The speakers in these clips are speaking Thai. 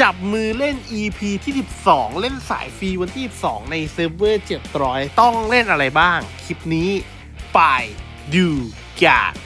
จับมือเล่น EP ที่ 12 เล่นสายฟรีวันที่ 12 ในเซิร์ฟเวอร์700 ต้องเล่นอะไรบ้าง คลิปนี้ ไปดูกัน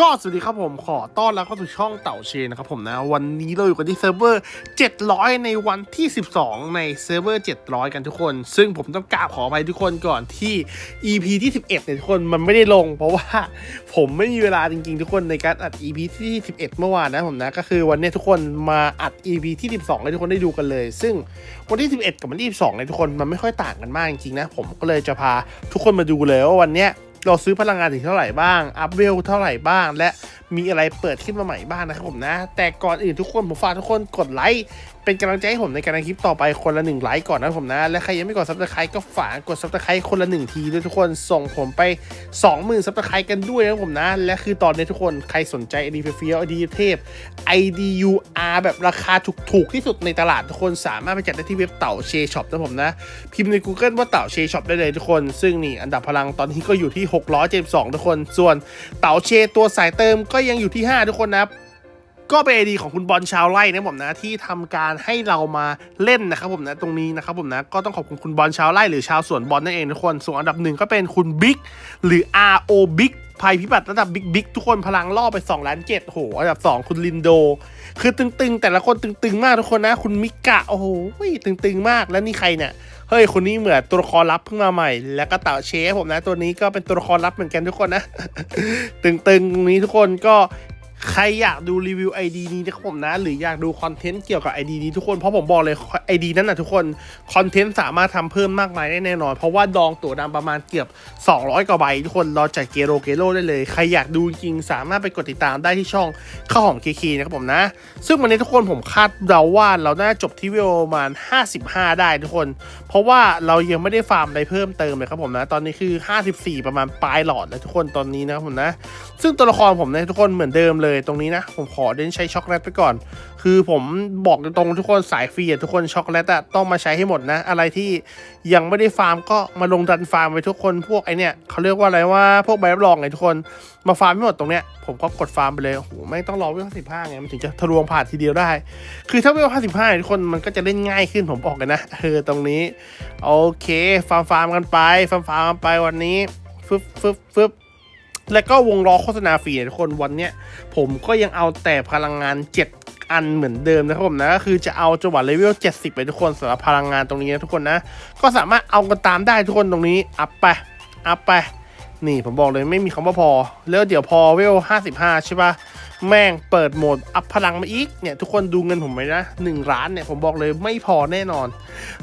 ก็สวัสดีครับผมขอต้อนรับเข้าสู่ช่องเต่าเชนนะครับผมนะวันนี้เราอยู่กันที่เซิร์ฟเวอร์ 700 ในวันที่ 12 ในเซิร์ฟเวอร์ 700 กันทุกคน ซึ่งผมต้องกราบขอไปทุกคนก่อนที่ EP ที่ 11เนี่ยทุกคนมันไม่ได้ลง เพราะว่าผมไม่มีเวลาจริงๆ ทุกคนในการอัด EP ที่ 11 เมื่อวานนะผมนะก็คือวันนี้ทุกคนมาอัด EP ที่ 12 ให้ทุกคนได้ดูกันเลย ซึ่งวันที่ 11 กับวันที่ 12เนี่ยทุกคนมันไม่ค่อยต่างกันมากจริงๆนะผมก็เลยจะพาทุกคนมาดูเลยว่าวันเนี้ย เราซื้อพลังงานถึงเท่าไหร่บ้าง อัพเวลเท่าไหร่บ้าง และมีอะไรเปิดขึ้นมาใหม่บ้างนะครับผมนะ แต่ก่อนอื่นทุกคนผมฝากทุกคนกดไลค์ เป็นกำลังใจให้ผมในการทำคลิปต่อไปคนละหนึ่งไลค์ก่อนนะผมนะ และใครยังไม่กดซับสไครต์ก็ฝากกดซับสไครต์คนละหนึ่งทีด้วยทุกคนส่งผมไป 20,000ซับสไครต์กันด้วยนะผมนะ และคือตอนนี้ทุกคนใครสนใจ ID เฟี้ยวๆ ID เทพ IDUR แบบราคาถูกๆที่สุดในตลาดทุกคนสามารถไปจัดได้ที่เว็บเต่าเชช็อปนะผมนะ พิมพ์ใน Google ว่าเต่าเชช็อปได้เลยทุกคน ซึ่งนี่อันดับพลังตอนนี้ก็อยู่ที่672ทุกคน ส่วนเต่าเชตัวสายเติมก็ยังอยู่ที่ 5 ทุกคนนะ ก็เป็นไอดีของคุณบอลชาวไร่นะผมนะที่ทำการให้เรามาเล่นนะครับผมนะตรงนี้นะครับผมนะก็ต้องขอบคุณคุณบอลชาวไร่หรือชาวสวนบอลนั่นเองทุกคนส่วนอันดับหนึ่งก็เป็นคุณบิ๊กหรือ RO บิ๊กภัยพิบัติระดับบิ๊กบิ๊กทุกคนพลังล่อไป2ล้านเจ็ดโหอันดับ 2 คุณลินโด คือตึงๆ แต่ละคนตึงๆ มากทุกคนนะ คุณมิกะ โอ้โหตึงๆ มากแล้วนี่ใครเนี่ยเฮ้ยคนนี้เหมือนตัวละครลับเพิ่งมาใหม่ แล้วก็เต่าเชฟผมนะ ตัวนี้ก็เป็นตัวละครลับเหมือนกันทุกคนนะ ตึงๆตรงนี้ทุกคนก็ ใครอยากดูรีวิว ID นี้นะครับผมนะ หรืออยากดูคอนเทนต์เกี่ยวกับ ID นี้ทุกคนเพราะผมบอกเลย ID นั้นนะทุกคนคอนเทนต์สามารถทำเพิ่มมากมายได้แน่นอน เพราะว่าดองตั๋วดำประมาณเกือบ 200 กว่าใบทุกคนรอจ่ายเกโรเกโรได้เลย ใครอยากดูจริงสามารถไปกดติดตามได้ที่ช่องข้าวหอมเคเคนะครับผมนะ ซึ่งวันนี้ทุกคนผมคาดเดาว่าเราน่าจะจบที่เวลประมาณ 55 ได้ทุกคน เพราะว่าเรายังไม่ได้ฟาร์มอะไรเพิ่มเติมเลยครับผมนะ ตอนนี้คือ 54 ประมาณปลายหลอดแล้วทุกคนตอนนี้นะครับผมนะ ซึ่งตัวละครผมเนี่ยทุกคนเหมือนเดิมเลยตรงนี้นะ ผมขอเด่นใช้ช็อกโกแลตไปก่อน คือผมบอกตรงทุกคนสายฟรีอะทุกคนช็อกโกแลตอะต้องมาใช้ให้หมดนะ อะไรที่ยังไม่ได้ฟาร์มก็มาลงดันฟาร์มไปทุกคนพวกไอเนี่ยเขาเรียกว่าอะไรว่าพวกใบรับรองไงทุกคนมาฟาร์มไม่หมดตรงเนี้ยผมก็กดฟาร์มไปเลยโอ้โหไม่ต้องรอเวลสิบห้าไงมันถึงจะทะลวงผ่านทีเดียวได้ คือถ้าเวลห้าสิบห้าทุกคนมันก็จะเล่นง่ายขึ้นผมบอกเลยนะเออตรงนี้โอเคฟาร์มฟาร์มกันไปฟาร์มฟาร์มกันไปวันนี้ฟึบฟึบฟึบ แล้วก็วงล้อโฆษณาฟรีทุกคนวันเนี้ยผมก็ยังเอาแต่พลังงาน 7 อันเหมือนเดิมนะครับผมนะก็คือจะเอาจังหวะเลเวล 70 ไปทุกคนสำหรับพลังงานตรงนี้นะทุกคนนะ ก็สามารถเอากันตามได้ทุกคนตรงนี้อัพไปอัพไปนี่ผมบอกเลยไม่มีคำว่าพอ แล้วเดี๋ยวพอเวล 55 ใช่ปะแม่งเปิดโหมดอัพพลังมาอีกเนี่ยทุกคนดูเงินผมไหมนะ1ล้านเนี่ยผมบอกเลยไม่พอแน่นอน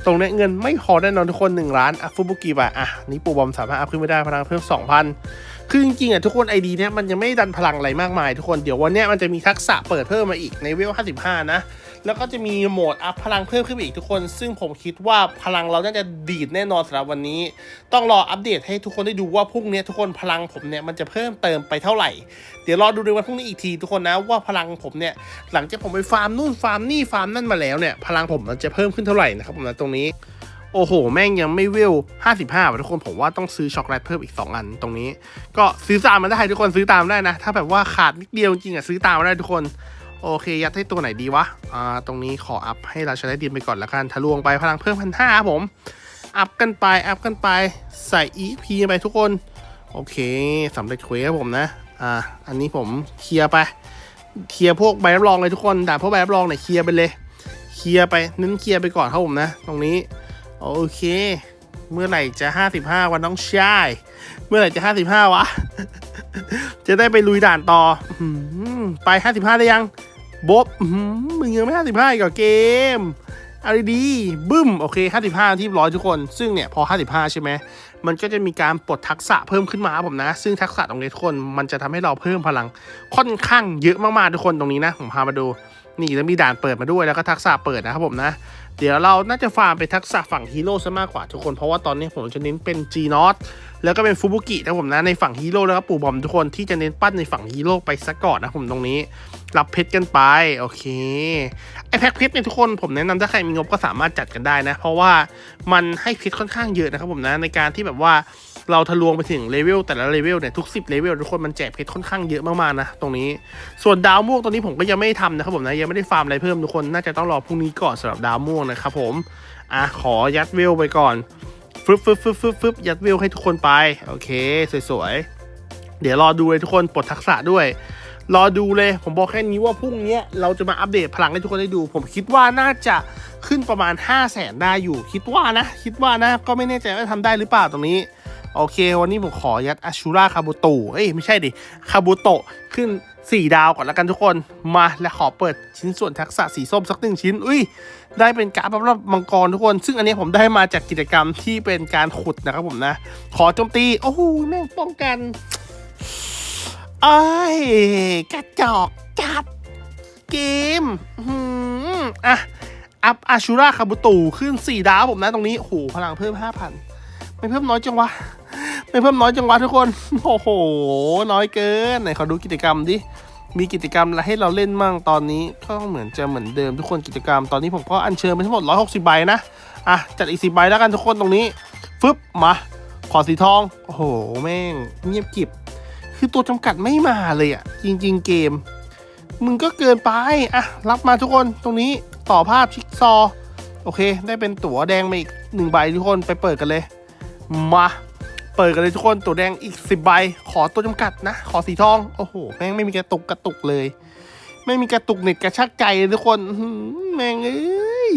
ตรงนี้เงินไม่พอแน่นอนทุกคน 1 ล้านอัพฟุบุกิบะอะนี่ปูบอมสามารถอัพขึ้นไม่ได้พลังเพิ่ม2,000 คือจริงๆอะทุกคนไอดีเนี่ยมันยังไม่ดันพลังอะไรมากมายทุกคนเดี๋ยววันเนี้ยมันจะมีทักษะเปิดเพิ่มมาอีกในเวล 55 นะ แล้วก็จะมีโหมดอัพพลังเพิ่มขึ้นอีกทุกคน ซึ่งผมคิดว่าพลังเราน่าจะดีดแน่นอนสำหรับวันนี้ ต้องรออัปเดตให้ทุกคนได้ดูว่าพรุ่งนี้ทุกคนพลังผมเนี่ยมันจะเพิ่มเติมไปเท่าไหร่ เดี๋ยวรอดูในวันพรุ่งนี้อีกทีทุกคนนะว่าพลังผมเนี่ยหลังจากผมไปฟาร์มนู่นฟาร์มนี่ฟาร์มนั่นมาแล้วเนี่ยพลังผมมันจะเพิ่มขึ้นเท่าไหร่นะครับผมนะตรงนี้ โอ้โห แม่งยังไม่เวล 55ว่ะทุกคนผมว่าต้องซื้อช็อกโกแลตเพิ่มอีก 2 อันตรงนี้ ก็ซื้อตามมาได้ทุกคนซื้อตามได้นะ ถ้าแบบว่าขาดนิดเดียวจริงอะซื้อตามมาได้ทุกคน โอเค ยัดให้ตัวไหนดีวะ อ่า ตรงนี้ขออัพให้เราใช้ได้ดีไปก่อนละกันทะลวงไปพลังเพิ่มพันห้าผม อัพกันไป อัพกันไป ใส่ EP ไปทุกคน โอเคสำเร็จเควสครับผมนะ อ่า อันนี้ผมเคลียร์ไป เคลียร์พวกใบรับรองเลยทุกคน แต่พวกใบรับรองเนี่ยเคลียร์ไปเลย เคลียร์ไปเน้นเคลียร์ไปก่อนครับผมนะ ตรงนี้ โอเค เมื่อไหร่จะ 55 วันน้องชาย เมื่อไหร่จะ 55 วะ จะได้ไปลุยด่านต่ออื้อหือไป 55 ได้ยังบ๊บมึงยังไม่ 55 อีกเหรอเกมเอาดีบึ้ม โอเค 55 ที่ร้อยทุกคน ซึ่งเนี่ย พอ 55 ใช่ไหม มันก็จะมีการปลดทักษะเพิ่มขึ้นมาผมนะ ซึ่งทักษะตรงนี้ทุกคน มันจะทำให้เราเพิ่มพลังค่อนข้างเยอะมากๆทุกคนตรงนี้นะ ผมพามาดู นี่แล้วมีด่านเปิดมาด้วยแล้วก็ทักษะเปิดนะครับผมนะ เดี๋ยวเราน่าจะฟาร์มเป็นทักษะฝั่งฮีโร่ซะมากกว่าทุกคนเพราะว่าตอนนี้ผมจะเน้นเป็น G n o t แล้วก็เป็นฟูบุกินะผมนะในฝั่งฮีโร่แล้วก็ปู่บอมทุกคนที่จะเน้นปั้นในฝั่งฮีโร่ไปซะก่อนนะผมตรงนี้ รับเพชรกันไปโอเคไอแพ็คเพชรเนี่ยทุกคนผมแนะนำถ้าใครมีงบก็สามารถจัดกันได้นะ เพราะว่ามันให้เพชรค่อนข้างเยอะนะครับผมนะในการที่แบบว่า เราทะลวงไปถึงเลเวลแต่ละเลเวลเนี่ยทุก 10เลเวลทุกคนมันแจกเพชรค่อนข้างเยอะมากๆนะตรงนี้ ส่วนดาวม่วงตอนนี้ผมก็ยังไม่ทำนะครับผมนะยังไม่ได้ฟาร์มอะไรเพิ่มทุกคนน่าจะต้องรอพรุ่งนี้ก่อนสำหรับดาวม่วงนะครับผมอะขอยัดเวลไปก่อนฟึบฟึบฟึบฟึบฟึบยัดเวลให้ทุกคนไปโอเคสวยๆเดี๋ยวรอดูเลยทุกคนปลดทักษะด้วยรอดูเลย ผมบอกแค่นี้ว่าพรุ่งนี้เราจะมาอัปเดตพลังให้ทุกคนได้ดู ผมคิดว่าน่าจะขึ้นประมาณ 5 0 0แสนได้อยู่ คิดว่านะ คิดว่านะ ก็ไม่แน่ใจว่าทำได้หรือเปล่าตรงนี้ โอเค วันนี้ผมขอยัดอาชูราคาบุโตะเอ้ยไม่ใช่ดิคาบุโตะขึ้น 4 ดาวก่อนแล้วกันทุกคนมาและขอเปิดชิ้นส่วนทักษะสีส้มสักหนึ่งชิ้น อุ้ย ได้เป็นการ์ดรับมังกรทุกคน ซึ่งอันนี้ผมได้มาจากกิจกรรมที่เป็นการขุดนะครับผมนะ ขอโจมตี โอ้โหแม่งป้องกันไอ้กระจอกจัดเกมอืมอะอัพอาชูราคาบุตูขึ้น 4 ดาวผมนะตรงนี้โอ้โหพลังเพิ่ม 5,000 ไม่เพิ่มน้อยจังวะ ไม่เพิ่มน้อยจังวะทุกคน โอ้โห น้อยเกิน ไหนขอดูกิจกรรมดิ มีกิจกรรมอะไรให้เราเล่นมั่งตอนนี้ ก็เหมือนจะเหมือนเดิมทุกคนกิจกรรม ตอนนี้ผมก็อัญเชิญไปทั้งหมด 160 ใบนะ อะ จัดอีก10ใบแล้วกันทุกคนตรงนี้ ฟึบ มา ขอสีทอง โอ้โห แม่ง เงียบกิบ คือตัวจำกัดไม่มาเลยอะจริง ๆ เกม มึงก็เกินไป อะ รับมาทุกคน ตรงนี้ต่อภาพชิกซอ โอเค ได้เป็นตั๋วแดงมาอีกหนึ่งใบทุกคน ไปเปิดกันเลย มา เปิดกันเลยทุกคนตัวแดงอีกสิบใบ ขอตัวจำกัดนะ ขอสีทอง โอ้โห แม่งไม่มีกระตุกกระตุกเลย ไม่มีกระตุกเน็ตกระชากใจเลยทุกคน แม่งเอ้ย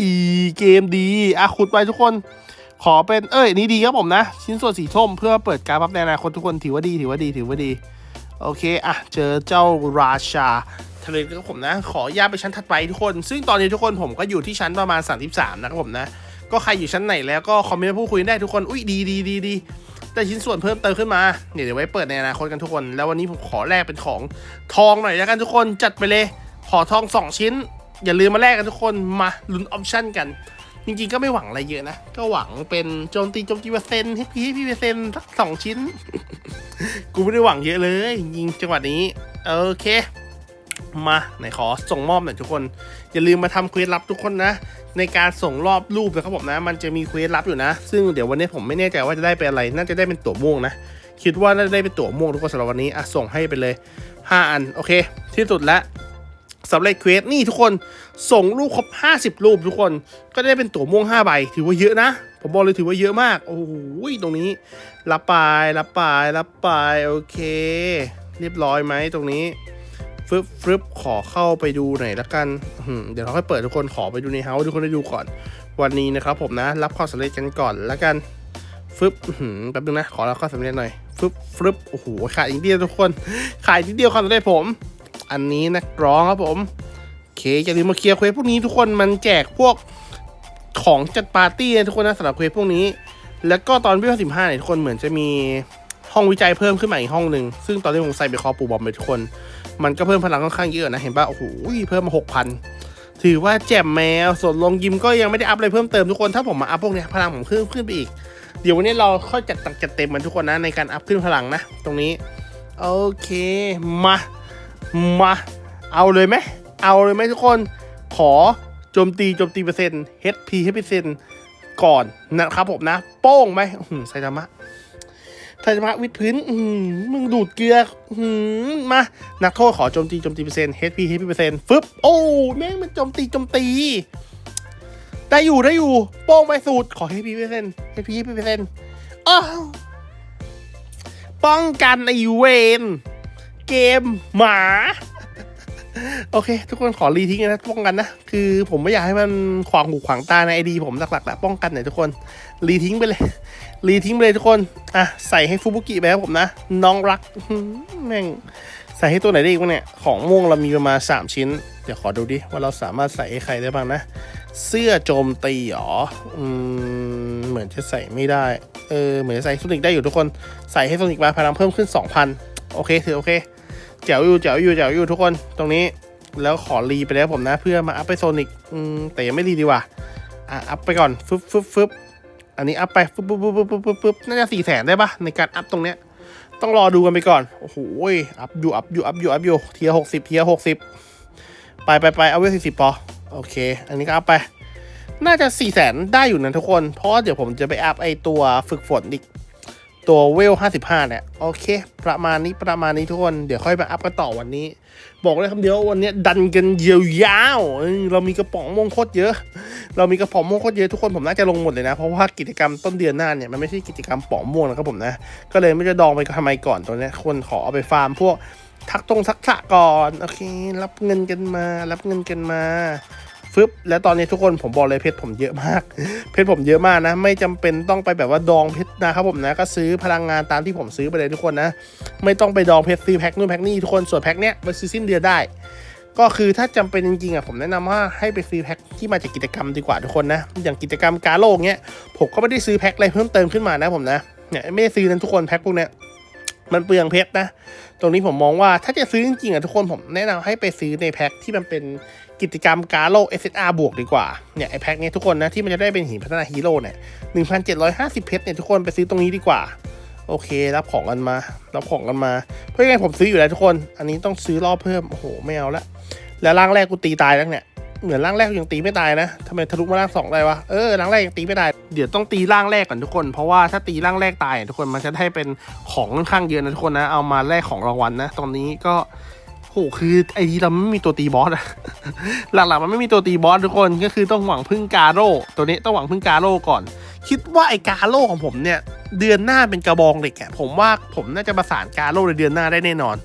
เกมดีอะขุดไปทุกคน ขอเป็นเอ้ยนี่ดีครับผมนะ ชิ้นส่วนสีส้มเพื่อเปิดการบัฟในอนาคตทุกคนถือว่าดีถือว่าดีถือว่าดี โอเคอะเจอเจ้าราชาทะเลครับผมนะ ขอย่าไปชั้นถัดไปทุกคน ซึ่งตอนนี้ทุกคนผมก็อยู่ที่ชั้นประมาณ 33 นะครับผมนะ ก็ใครอยู่ชั้นไหนแล้วก็คอมเมนต์มาพูดคุยได้ทุกคน อุ้ยดีดีดีดี ได้ชิ้นส่วนเพิ่มเติมขึ้นมาเนี่ยเดี๋ยวไว้เปิดในอนาคตกันทุกคน แล้ววันนี้ผมขอแลกเป็นของทองหน่อยแล้วกันทุกคนจัดไปเลย ขอทอง 2 ชิ้น อย่าลืมมาแลกกันทุกคนมาลุ้นออปชั่นกัน จริงๆก็ไม่หวังอะไรเยอะนะ ก็หวังเป็นโจมตีโจมตีเปอร์เซ็นต์ให้พี่ให้พี่เปอร์เซ็นต์สักสองชิ้น กูไม่ได้หวังเยอะเลยยิงจังหวะนี้โอเคมาไหนขอส่งมอบหน่อยทุกคน อย่าลืมมาทำเควสลับทุกคนนะ ในการส่งรอบรูปนะครับผมนะ มันจะมีเควสลับอยู่นะ ซึ่งเดี๋ยววันนี้ผมไม่แน่ใจว่าจะได้เป็นอะไร น่าจะได้เป็นตั๋วม่วงนะ คิดว่าน่าจะได้เป็นตั๋วม่วงทุกคนสำหรับวันนี้อะส่งให้ไปเลย 5 อัน โอเค ที่สุดแล้วสำเร็จเควสนี่ทุกคนส่งรูปครบ 50 รูปทุกคนก็ได้เป็นตั๋วม่วง5ใบถือว่าเยอะนะ ผมบอกเลยถือว่าเยอะมาก โอ้โหตรงนี้ รับไปรับไปรับไปโอเค เรียบร้อยไหมตรงนี้ บฟึบขอเข้าไปดูหน่อยละกัน เดี๋ยวเราค่อยเปิดทุกคนขอไปดูในเฮาส์ทุกคนได้ดูก่อน วันนี้นะครับผมนะ รับความสำเร็จกันก่อนละกันฟึบแป๊บนึงนะ ขอรับความสำเร็จหน่อยฟึบฟึบโอ้โหขาดอีกเดียวทุกคนขาดอีกเดียวความสำเร็จผม อันนี้นักร้องครับผมเคอย่าลืมมาเคลียร์เควสพวกนี้ทุกคนมันแจกพวกของจัดปาร์ตี้นะทุกคนนะสำหรับเควสพวกนี้ แล้วก็ตอนวิวสิบห้าเนี่ยทุกคนเหมือนจะมีห้องวิจัยเพิ่มขึ้นมาอีกห้องหนึ่งซึ่งตอนที่ผมใส่ไปคอปูบอมไปทุกคน มันก็เพิ่มพลังค่อนข้างเยอะนะเห็นป่ะโอ้โหเพิ่มมาหกพันถือว่าแจ่มแมวส่วนลงยิมก็ยังไม่ได้อัพอะไรเพิ่มเติมทุกคนถ้าผมมาอัพพวกเนี้ยพลังผมขึ้นขึ้นไปอีก เดี๋ยววันนี้เราค่อยจัดตังจัดเต็มมันทุกคนนะในการอัพขึ้นพลังนะ ตรงนี้ โอเคมามาเอาเลยไหมเอาเลยไหมทุกคนขอโจมตีโจมตีเปอร์เซ็นต์ HP ให้เปอร์เซ็นต์ก่อนนะครับผมนะ โป้งไหมอื้อหือไซตามะ ไซตามะวิดพื้นมึงดูดเกลืออื้อหือมา นักโทษขอโจมตีโจมตีเปอร์เซ็นต์ HP HP เปอร์เซ็นต์ฟึบโอ้แม่งมันโจมตีโจมตี ได้อยู่ได้อยู่ โป้งไปสูตรขอ HP เปอร์เซ็นต์ HP HP เปอร์เซ็นต์อ้าวป้องกันไอเวนเกมหมา โอเค ทุกคนขอรีทิ้งนะป้องกันนะ คือผมไม่อยากให้มันขวางหูขวางตาในไอดีผมหลักๆแหละป้องกันหน่อยทุกคนรีทิ้งไปเลย รีทิ้งไปเลยทุกคน อะ ใส่ให้ฟูบุกิไปครับผมนะ น้องรักแม่งใส่ให้ตัวไหนได้อีกวะเนี่ย ของม่วงเรามีประมาณ 3 ชิ้น เดี๋ยวขอดูดิ ว่าเราสามารถใส่ให้ใครได้บ้างนะ เสื้อโจมตีหรอ อืม เหมือนจะใส่ไม่ได้ เออ เหมือนจะใส่โซนิกได้อยู่ทุกคน ใส่ให้โซนิกมาพลังเพิ่มขึ้น 2,000 โอเคถือโอเคแจ๋วอยู่แจ๋วอยู่แจ๋วอยู่ทุกคน ตรงนี้ แล้วขอรีไปแล้วผมนะ เพื่อมาอัพไปโซนิก อืม แต่ยังไม่รีดีกว่าอะอัพไปก่อน ฟึบฟึบฟึบ อันนี้อัพไปปุ๊บปุ๊บปุ๊บปุ๊บปุ๊บปุ๊บน่าจะสี่แสนได้ปะในการอัพตรงเนี้ย ต้องรอดูกันไปก่อน โอ้โหอัพอยู่อัพอยู่อัพอยู่อัพอยู่เทียหกสิบเทียหกสิบไปไปไปเอาไว้สี่สิบพอโอเค อันนี้ก็อัพไป น่าจะสี่แสนได้อยู่นะทุกคน เพราะเดี๋ยวผมจะไปอัพไอตัวฝึกฝนอีก ตัวเวลห้าสิบห้าเนี่ย โอเค ประมาณนี้ประมาณนี้ทุกคน เดี๋ยวค่อยมาอัพกันต่อวันนี้ บอกเลยคำเดียววันนี้ดันกันเยียวยาวเรามีกระป๋องมงโคตรเยอะ เรามีกระป๋องมงโคตรเยอะทุกคนผมน่าจะลงหมดเลยนะ เพราะว่ากิจกรรมต้นเดือนหน้าเนี่ย มันไม่ใช่กิจกรรมป๋องม่วงนะครับผมนะ ก็เลยไม่จะดองไปทำไมก่อนตัวเนี้ยคนขอเอาไปฟาร์มพวกทักตรงทักษะก่อน โอเค รับเงินกันมา รับเงินกันมา ฟึบแล้วตอนนี้ทุกคนผมบอกเลยเพชรผมเยอะมาก เพชรผมเยอะมากนะ ไม่จำเป็นต้องไปแบบว่าดองเพชรนะครับผมนะก็ซื้อพลังงานตามที่ผมซื้อไปเลยทุกคนนะ ไม่ต้องไปดองเพชรซื้อแพ็คนู่นแพ็คนี่ทุกคนส่วนแพ็คเนี้ยไปซื้อสิ้นเดือนได้ ก็คือถ้าจำเป็นจริงๆอะผมแนะนำว่าให้ไปซื้อแพ็คที่มาจากกิจกรรมดีกว่าทุกคนนะ อย่างกิจกรรมกาโลกเนี้ยผมก็ไม่ได้ซื้อแพ็คอะไรเพิ่มเติมขึ้นมานะผมนะเนี่ยไม่ได้ซื้อนั้นทุกคนแพ็คพวกเนี้ย มันเปลืองเพชรนะ ตรงนี้ผมมองว่าถ้าจะซื้อจริงๆอะทุกคนผมแนะนำให้ไปซื้อในแพ็คที่มันเป็นกิจกรรมกาโล SSR บวกดีกว่า เนี่ยไอแพ็คเนี้ยทุกคนนะที่มันจะได้เป็นหินพัฒนาฮีโร่เนี่ย1,750เพชรเนี่ยทุกคนไปซื้อตรงนี้ดีกว่า โอเค รับของกันมา รับของกันมา เพราะยังไงผมซื้ออยู่แล้วทุกคน อันนี้ต้องซื้อรอบเพิ่ม โอ้โหไม่เอาละ แล้วร่างแรกกูตีตายแล้วเนี่ย เหมือนร่างแรกยังตีไม่ตายนะทำไมทะลุมาร่างสองได้วะเออร่างแรกยังตีไม่ได้เดี๋ยวต้องตีร่างแรกก่อนทุกคนเพราะว่าถ้าตีร่างแรกตายทุกคนมันจะได้เป็นของค่อนข้างเยอะนะทุกคนนะเอามาแลกของรางวัลนะ ตอนนี้ก็โหคือไอ้ที่เราไม่มีตัวตีบอสอะหลักๆมันไม่มีตัวตีบอสทุกคนก็คือต้องหวังพึ่งกาโร่ตัวนี้ต้องหวังพึ่งกาโร่ก่อน คิดว่าไอ้กาโร่ของผมเนี่ยเดือนหน้าเป็นกระบองเหล็กอะผมว่าผมน่าจะประสานกาโร่ในเดือนหน้าได้แน่นอน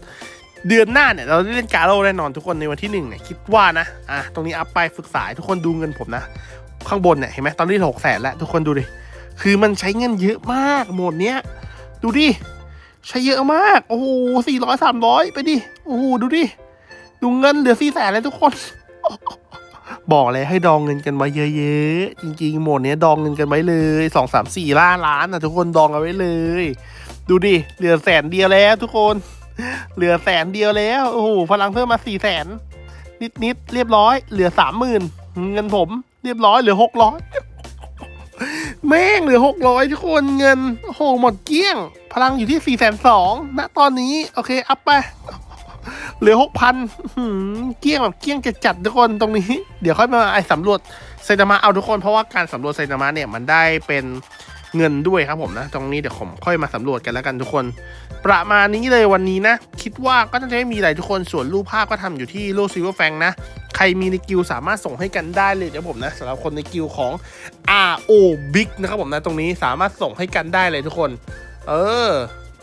เดือนหน้าเนี่ยเราได้เล่นกาโร่แน่นอนทุกคนในวันที่หนึ่งเนี่ยคิดว่านะอะตรงนี้อัพไปฝึกสายทุกคนดูเงินผมนะ ข้างบนเนี่ยเห็นไหมตอนนี้หกแสนแล้วทุกคนดูดิคือมันใช้เงินเยอะมากโหมดเนี้ยดูดิใช้เยอะมากโอ้โหสี่ร้อยสามร้อยไปดิโอ้โหดูดิดูเงินเหลือสี่แสนเลยทุกคน บอกเลยให้ดองเงินกันไว้เยอะๆจริงๆโหมดเนี้ยดองเงินกันไว้เลยสองสามสี่ล้านล้านนะทุกคนดองเอาไว้เลย ดูดิเหลือแสนเดียวแล้วทุกคน เหลือแสนเดียวแล้ว โอ้โห พลังเพิ่มมาสี่แสนนิดๆเรียบร้อย เหลือสามหมื่นเงินผม เรียบร้อย เหลือหกร้อยแม่งเหลือหกร้อยทุกคนเงิน โอ้โห หมดเกลี้ยง พลังอยู่ที่สี่แสนสองณตอนนี้ โอเค อัพไป เหลือหกพันเกลี้ยงแบบเกลี้ยงจัดจัดทุกคนตรงนี้ เดี๋ยวค่อยมาไอสำรวจไซตามะเอาทุกคน เพราะว่าการสำรวจไซตามะเนี่ยมันได้เป็น เงินด้วยครับผมนะ ตรงนี้เดี๋ยวผมค่อยมาสำรวจกันแล้วกันทุกคน ประมาณนี้เลยวันนี้นะ คิดว่าก็น่าจะไม่มีอะไรทุกคนส่วนรูปภาพก็ทำอยู่ที่โลซิเวอร์แฟงนะ ใครมีในกิลสามารถส่งให้กันได้เลยเดี๋ยวผมนะสำหรับคนในกิลของ RO Big นะครับผมนะตรงนี้สามารถส่งให้กันได้เลยทุกคน เออ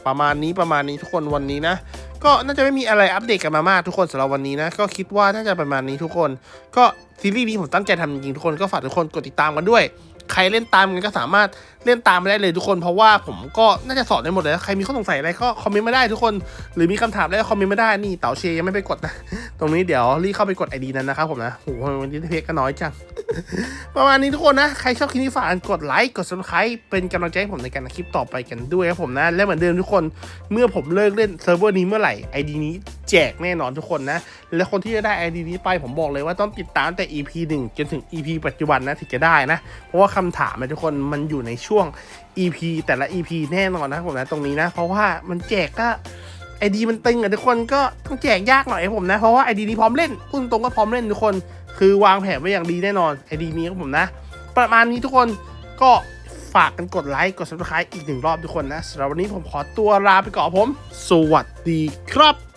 ประมาณนี้ประมาณนี้ทุกคนวันนี้นะก็น่าจะไม่มีอะไรอัปเดตกันมามากทุกคนสำหรับวันนี้นะ ก็คิดว่าน่าจะประมาณนี้ทุกคน ก็ซีรีส์นี้ผมตั้งใจทำจริงทุกคนก็ฝากทุกคนกดติดตามกันด้วย ใครเล่นตามกันก็สามารถ เล่นตามไปได้เลยทุกคนเพราะว่าผมก็น่าจะสอนได้หมดเลย ใครมีข้อสงสัยอะไรก็คอมเมนต์มาได้ทุกคน หรือมีคำถามอะไรก็คอมเมนต์มาได้นี่เต๋าเชยยังไม่ไปกดนะ ตรงนี้เดี๋ยวรีเข้าไปกดไอดีนั้นนะครับผมนะโอ้โหวันนี้เพจก็น้อยจัง ประมาณนี้ทุกคนนะ ใครชอบคลิปนี้ฝากกดไลค์กด subscribe เป็นกำลังใจให้ผมในการทำคลิปต่อไปกันด้วยครับผมนะ และเหมือนเดิมทุกคนเมื่อผมเลิกเล่นเซิร์ฟเวอร์นี้เมื่อไหร่ ID นี้แจกแน่นอนทุกคนนะ และคนที่จะได้ ID นี้ไปผมบอกเลยว่าต้องติดตามแต่ EP 1 จนถึง EP ปัจจุบันนะถึงจะได้นะ เพราะว่าคำถามนะทุกคนมันอยู่ในช่วง EP แต่ละ EP แน่นอนนะผมนะตรงนี้นะ เพราะว่ามันแจกก็ไอดีมันตึงอะทุกคนก็ต้องแจกยากหน่อยผมนะ เพราะว่าไอดีนี้พร้อมเล่นพูดตรงก็พร้อมเล่นทุกคน คือวางแผนไว้อย่างดีแน่นอนไอดีนี้ครับผมนะ ประมาณนี้ทุกคนก็ฝากกันกดไลค์กด subscribe อีกหนึ่งรอบทุกคนนะสำหรับวันนี้ผมขอตัวลาไปก่อนผม สวัสดีครับ